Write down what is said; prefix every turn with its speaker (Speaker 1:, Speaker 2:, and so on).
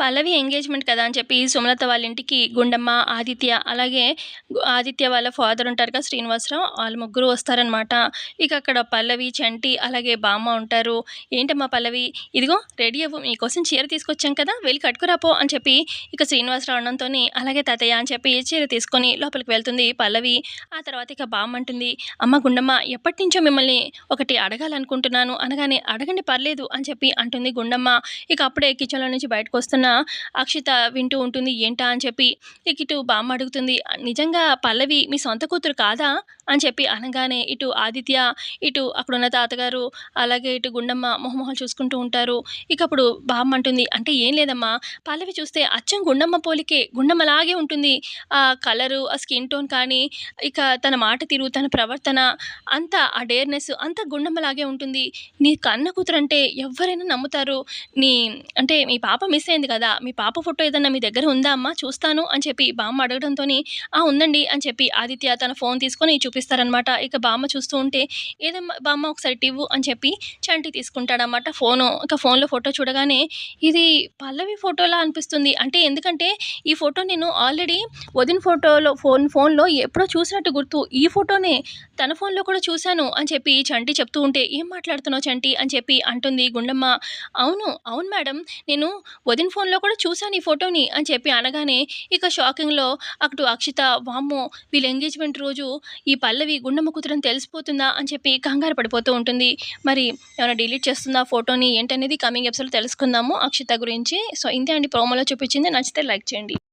Speaker 1: పల్లవి engagement కదా అని చెప్పి సుమలత వాళ్ళ ఇంటికి గుండమ్మ ఆదిత్య అలాగే ఆదిత్య వాళ్ళ ఫాదర్ ఉంటారు కదా శ్రీనివాసరావు వాళ్ళు ముగ్గురు వస్తారనమాట ఇక అక్కడ పల్లవి చంటి అలాగే బామ్మ ఉంటారు. ఏంటమ్మా పల్లవి ఇదిగో రెడీ అవ్వు మీకోసం చీర తీసుకొచ్చాం కదా వెళ్ళి కట్టుకురాపో అని చెప్పి ఇక శ్రీనివాసరావు అన్నంతో అలాగే తాతయ్య అని చెప్పి చీర తీసుకొని లోపలికి వెళ్తుంది పల్లవి. ఆ తర్వాత ఇక బామ్మ అంటుంది అమ్మ గుండమ్మ ఎప్పటి నుంచో మిమ్మల్ని ఒకటి అడగాలనుకుంటున్నాను అనగానే అడగండి పర్లేదు అని చెప్పి అంటుంది గుండమ్మ. ఇక అప్పుడే కిచెన్లో నుంచి బయటకు వస్తున్న అక్షిత వింటూ ఉంటుంది ఏంటా? అని చెప్పి ఇక ఇటు బామ్మ అడుగుతుంది నిజంగా పల్లవి మీ సొంత కూతురు కాదా? అని చెప్పి అనగానే ఇటు ఆదిత్య ఇటు అక్కడున్న తాతగారు అలాగే ఇటు గుండమ్మ మొహమొహలు చూసుకుంటూ ఉంటారు. ఇక అప్పుడు బామ్మ అంటుంది అంటే ఏం లేదమ్మా పల్లవి చూస్తే అచ్చం గుండమ్మ పోలికే గుండమ్మలాగే ఉంటుంది. ఆ కలరు ఆ స్కిన్ టోన్ కానీ ఇక తన మాట తీరు తన ప్రవర్తన అంతా ఆ డేర్నెస్ అంతా గుండమ్మలాగే ఉంటుంది. నీ కన్న కూతురు అంటే ఎవరైనా నమ్ముతారు. నీ అంటే మీ పాప మిస్ అయింది కదా మీ పాప ఫోటో ఏదన్నా మీ దగ్గర ఉందా అమ్మా? చూస్తాను అని చెప్పి బామ్మ అడగడంతో ఆ ఉందండి అని చెప్పి ఆదిత్య తన ఫోన్ తీసుకొని చూపిస్తారనమాట ఇక బామ్మ చూస్తూ ఉంటే ఏదమ్మా బామ్మ ఒకసారి టివ్వు అని చెప్పి చంటి తీసుకుంటాడనమాట ఫోను. ఇక ఫోన్లో ఫోటో చూడగానే ఇది పల్లవి ఫోటోలా అనిపిస్తుంది. అంటే ఎందుకంటే ఈ ఫోటో నేను ఆల్రెడీ వదిన ఫోటోలో ఫోన్ ఫోన్లో ఎప్పుడో చూసినట్టు గుర్తు. ఈ ఫోటోనే తన ఫోన్లో కూడా చూశాను అని చెప్పి చంటి చెప్తూ ఉంటే ఏం మాట్లాడుతున్నావు చంటి? అని చెప్పి అంటుంది గుండమ్మ. అవును అవును మేడం. నేను వదిన ఫోన్లో కూడా చూశాను ఈ ఫోటోని అని చెప్పి అనగానే ఇక షాకింగ్లో అటు అక్షిత వామ్మో! వీళ్ళ ఎంగేజ్మెంట్ రోజు ఈ పల్లవి గుండమ్మ కూతురని తెలిసిపోతుందా? అని చెప్పి కంగారు పడిపోతూ ఉంటుంది. మరి ఏమైనా డిలీట్ చేస్తుందా ఫోటోని? ఏంటనేది కమింగ్ ఎపిసోడ్ తెలుసుకుందాము అక్షిత గురించి. సో ఇంతే అండి. ప్రోమోలో చూపించింది. నచ్చితే లైక్ చేయండి.